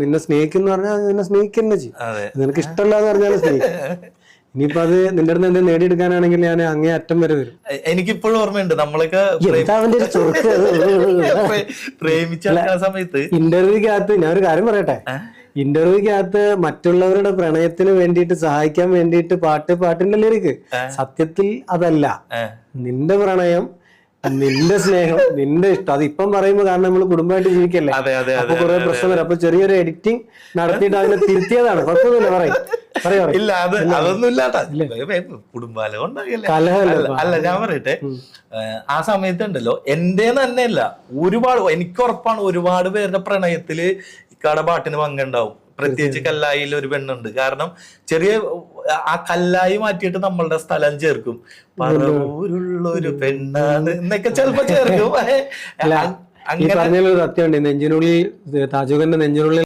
നിന്നെ സ്നേഹിക്കുന്ന പറഞ്ഞാൽ നിന്നെ സ്നേഹിക്കുന്ന ചെയ്യും. നിനക്ക് ഇഷ്ടമല്ലാന്ന് പറഞ്ഞാൽ സ്നേഹിക്കും. ഇനിയിപ്പോ അത് നിന്റെ അടുത്ത് എന്തെങ്കിലും നേടിയെടുക്കാനാണെങ്കിൽ ഞാൻ അങ്ങേ അറ്റം വരെ വരും. എനിക്കിപ്പോഴും ഓർമ്മയുണ്ട് നമ്മളൊക്കെ പ്രേമിച്ച സമയത്ത്. ഇന്റർവ്യൂക്കകത്ത് ഞാൻ ഒരു കാര്യം പറയട്ടെ? ഇന്റർവ്യൂക്കകത്ത് മറ്റുള്ളവരുടെ പ്രണയത്തിന് വേണ്ടിയിട്ട് സഹായിക്കാൻ വേണ്ടിയിട്ട് പാട്ട് പാട്ടിന്റെ ലിറിക്ക് സത്യത്തിൽ അതല്ല. നിന്റെ പ്രണയം നിന്റെ സ്നേഹം നിന്റെ ഇഷ്ടം. അത് ഇപ്പം പറയുമ്പോൾ കാരണം നമ്മൾ കുടുംബമായിട്ട് ജീവിക്കല്ലേ? അതെ അതെ അപ്പൊ കുറെ പ്രശ്നം വരും. അപ്പൊ ചെറിയൊരു എഡിറ്റിംഗ് നടത്തിയിട്ട് അതിനെ തിരുത്തിയതാണ്. കുഴപ്പമൊന്നുമില്ല പറയും. ഇല്ല അത് അതൊന്നും ഇല്ലാട്ടാ കുടുംബാലം ഉണ്ടാകില്ല അല്ല ഞാൻ പറയട്ടെ. ആ സമയത്ത് ഉണ്ടല്ലോ എന്റെ തന്നെയല്ല ഒരുപാട് എനിക്ക് ഉറപ്പാണ് ഒരുപാട് പേരുടെ പ്രണയത്തിൽ ഇക്കാടെ പാട്ടിന് പങ്കുണ്ടാവും. പ്രത്യേകിച്ച് കല്ലായിൽ ഒരു പെണ്ണുണ്ട്. കാരണം ചെറിയ ആ കല്ലായി മാറ്റിയിട്ട് നമ്മളുടെ സ്ഥലം ചേർക്കും. പറവൂരുള്ള ഒരു പെണ്ണാണ് എന്നൊക്കെ ചിലപ്പോ ചേർക്കും. അങ്ങനെ സത്യമുണ്ട്. നെഞ്ചിനുള്ളിൽ താജുഖന്റെ നെഞ്ചിനുള്ളിൽ